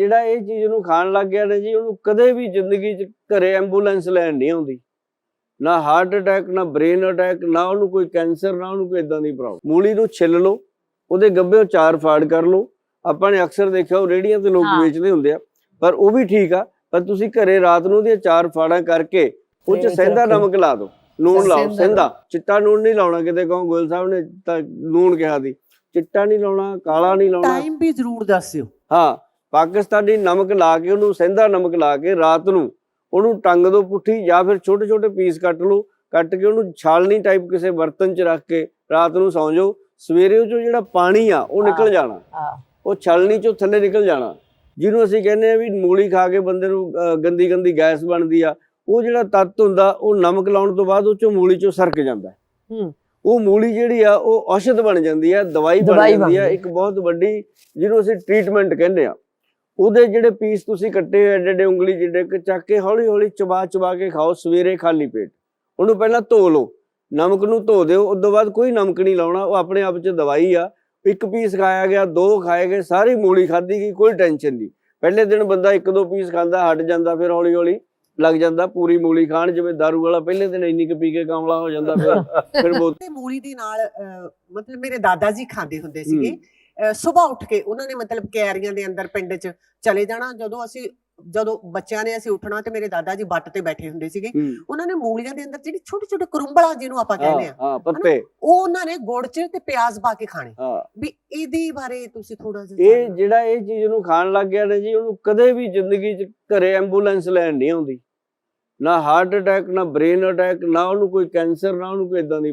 ਜਿਹੜਾ ਇਹ ਚੀਜ਼ ਨੂੰ ਖਾਣ ਲੱਗ ਗਿਆ ਨਾ ਜੀ ਉਹਨੂੰ ਕਦੇ ਵੀ ਜ਼ਿੰਦਗੀ 'ਚ ਘਰੇ ਐਂਬੂਲੈਂਸ ਲੈਣ ਨਹੀਂ ਆਉਂਦੀ। ਨਾ ਹਾਰਟ ਅਟੈਕ ਨਾ ਬ੍ਰੇਨ ਅਟੈਕ ਨਾ ਉਹਨੂੰ ਕੋਈ ਕੈਂਸਰ ਨਾ ਉਹਨੂੰ ਕੋਈ ਇਦਾਂ ਦੀ ਪ੍ਰੋਬਲਮ ਮੂਲੀ ਨੂੰ ਛਿੱਲ ਲਓ ਉਹਦੇ ਗੱਭਿਓ ਚਾਰ ਫਾੜ ਕਰ ਲਓ। ਆਪਾਂ ਨੇ ਅਕਸਰ ਦੇਖਿਆ ਉਹ ਰੇੜੀਆਂ ਤੇ ਲੋਕ। ਵੇਚਦੇ ਹੁੰਦੇ ਆ ਪਰ ਉਹ ਵੀ ਠੀਕ ਆ ਪਰ ਤੁਸੀਂ ਘਰੇ ਰਾਤ ਨੂੰ ਉਹਦੀਆਂ ਚਾਰ ਫਾੜਾਂ ਕਰਕੇ ਉਹ ਚ ਸਹਿੰਦਾ। ਨਮਕ ਲਾ ਦਿਓ ਨੂਣ ਲਾਓ ਸਹਿੰਦਾ ਸਹਿੰਦਾ। ਚਿੱਟਾ ਨੂਣ ਨਹੀਂ ਲਾਉਣਾ ਕਿਤੇ ਕਹੋ ਗੋਇਲ ਸਾਹਿਬ ਨੇ ਤਾਂ ਨੂਣ ਕਿਹਾ ਦੀ ਚਿੱਟਾ ਨਹੀਂ ਲਾਉਣਾ ਕਾਲਾ ਨਹੀਂ ਲਾਉਣਾ। ਟਾਈਮ ਵੀ ਜ਼ਰੂਰ ਦੱਸਿਓ। ਹਾਂ। ਪਾਕਿਸਤਾਨੀ ਨਮਕ ਲਾ ਕੇ ਉਹਨੂੰ ਸਹਿੰਦਾ ਨਮਕ ਲਾ ਕੇ ਰਾਤ ਨੂੰ ਉਹਨੂੰ ਟੰਗ ਦੋ ਪੁੱਠੀ ਜਾਂ ਫਿਰ ਛੋਟੇ ਛੋਟੇ ਪੀਸ ਕੱਟ ਲਓ ਕੱਟ ਕੇ ਉਹਨੂੰ ਛਾਲਣੀ ਟਾਈਪ ਕਿਸੇ ਬਰਤਨ 'ਚ ਰੱਖ ਕੇ ਰਾਤ ਨੂੰ ਸੌਂ ਜਾਓ ਸਵੇਰੇ ਉਹ ਜਿਹੜਾ ਪਾਣੀ ਆ ਉਹ ਨਿਕਲ। ਜਾਣਾ ਉਹ ਛਲਣੀ ਚੋਂ ਥੱਲੇ ਨਿਕਲ ਜਾਣਾ ਜਿਹਨੂੰ ਅਸੀਂ ਕਹਿੰਦੇ ਆ ਵੀ ਮੂਲੀ ਖਾ ਕੇ ਬੰਦੇ ਨੂੰ ਗੰਦੀ ਗੰਦੀ ਗੈਸ ਬਣਦੀ ਆ ਉਹ ਜਿਹੜਾ ਤੱਤ ਹੁੰਦਾ ਉਹ ਨਮਕ ਲਾਉਣ ਤੋਂ ਬਾਅਦ ਉਹ ਚੋਂ ਮੂਲੀ ਚੋਂ ਸਰਕ ਜਾਂਦਾ ਹੈ। ਉਹ ਮੂਲੀ ਜਿਹੜੀ ਆ ਉਹ ਔਸ਼ਧ ਬਣ ਜਾਂਦੀ ਆ ਦਵਾਈ ਬਣ ਜਾਂਦੀ ਆ। ਇੱਕ ਬਹੁਤ ਵੱਡੀ ਜਿਹਨੂੰ ਅਸੀਂ ਟ੍ਰੀਟਮੈਂਟ ਕਹਿੰਦੇ ਆ ਉਹਦੇ ਜਿਹੜੇ ਪੀਸ ਤੁਸੀਂ ਕੱਟੇ ਹੋਏ ਐਡੇ ਐਡੇ ਉਂਗਲੀ ਜਿੱਡੇ ਕੁ ਚੱਕ ਕੇ ਹੌਲੀ ਹੌਲੀ ਚਬਾ ਚਬਾ ਕੇ ਖਾਓ ਸਵੇਰੇ ਖਾਲੀ ਪੇਟ। ਉਹਨੂੰ ਪਹਿਲਾਂ ਧੋ ਲਓ ਨਮਕ ਨੂੰ ਧੋ ਦਿਓ ਉਸ ਤੋਂ ਬਾਅਦ ਕੋਈ ਨਮਕ ਨਹੀਂ ਲਾਉਣਾ ਉਹ ਆਪਣੇ ਆਪ 'ਚ ਦਵਾਈ ਆ। ਇੱਕ ਪੀਸ ਖਾਇਆ ਗਿਆ ਦੋ ਖਾਏ ਗਏ ਸਾਰੀ ਮੂਲੀ ਖਾਧੀ ਗਈ ਕੋਈ ਟੈਨਸ਼ਨ ਨਹੀਂ। ਪਹਿਲੇ ਦਿਨ ਬੰਦਾ ਇੱਕ ਦੋ ਪੀਸ ਖਾਂਦਾ ਹਟ ਜਾਂਦਾ ਫਿਰ ਹੌਲੀ ਹੌਲੀ ਲੱਗ ਜਾਂਦਾ ਪੂਰੀ ਮੂਲੀ ਖਾਣ ਜਿਵੇਂ ਦਾਰੂ ਵਾਲਾ ਪਹਿਲੇ ਦਿਨ ਇੰਨੀ ਕੁ ਪੀ ਕੇ ਕਾਮਲਾ ਹੋ ਜਾਂਦਾ ਫਿਰ ਫਿਰ ਬਹੁਤ ਮੂਲੀ ਦੇ ਨਾਲ ਮਤਲਬ ਮੇਰੇ ਦਾਦਾ ਜੀ ਖਾਂਦੇ ਹੁੰਦੇ ਸੀਗੇ। ਸਵੇਰ ਉੱਠ ਕੇ ਉਹਨਾਂ ਨੇ ਮਤਲਬ ਕੈਰੀਆਂ ਦੇ ਅੰਦਰ ਪਿੰਡ 'ਚ ਚਲੇ ਜਾਣਾ। ਜਦੋਂ ਅਸੀਂ ਜਦੋਂ ਬੱਚਿਆਂ ਨੇ ਅਸੀਂ ਉੱਠਣਾ ਤੇ ਮੇਰੇ ਦਾਦਾ ਜੀ ਬੱਟ ਤੇ ਬੈਠੇ ਹੁੰਦੇ ਸੀਗੇ। ਉਹਨਾਂ ਨੇ ਮੂਲੀਆਂ ਦੇ ਅੰਦਰ ਜਿਹੜੀ ਛੋਟੇ ਛੋਟੇ ਕਰੁੰਬਲਾਂ ਜਿਹਨੂੰ ਆਪਾਂ ਕਹਿੰਦੇ ਆ ਹਾਂ ਪੱਤੇ। ਉਹ ਉਹਨਾਂ ਨੇ ਗੁੜ 'ਚ ਤੇ ਪਿਆਜ਼ ਪਾ ਕੇ ਖਾਣੇ। ਵੀ ਇਹਦੇ ਬਾਰੇ ਤੁਸੀਂ ਥੋੜਾ ਜਿਹਾ ਇਹ ਜਿਹੜਾ ਇਹ ਚੀਜ਼ ਨੂੰ ਖਾਣ ਲੱਗ ਗਿਆ ਨਾ ਜੀ ਉਹਨੂੰ ਕਦੇ ਵੀ ਜ਼ਿੰਦਗੀ 'ਚ ਘਰੇ ਐਂਬੂਲੈਂਸ ਲੈਣ ਨਹੀਂ ਆਉਂਦੀ। ਨਾ ਹਾਰਟ ਅਟੈਕ ਨਾ ਬ੍ਰੇਨ ਅਟੈਕ ਨਾ ਉਹਨੂੰ ਕੋਈ ਕੈਂਸਰ ਨਾ ਉਹਨੂੰ ਕੋਈ ਇਦਾਂ ਦੀ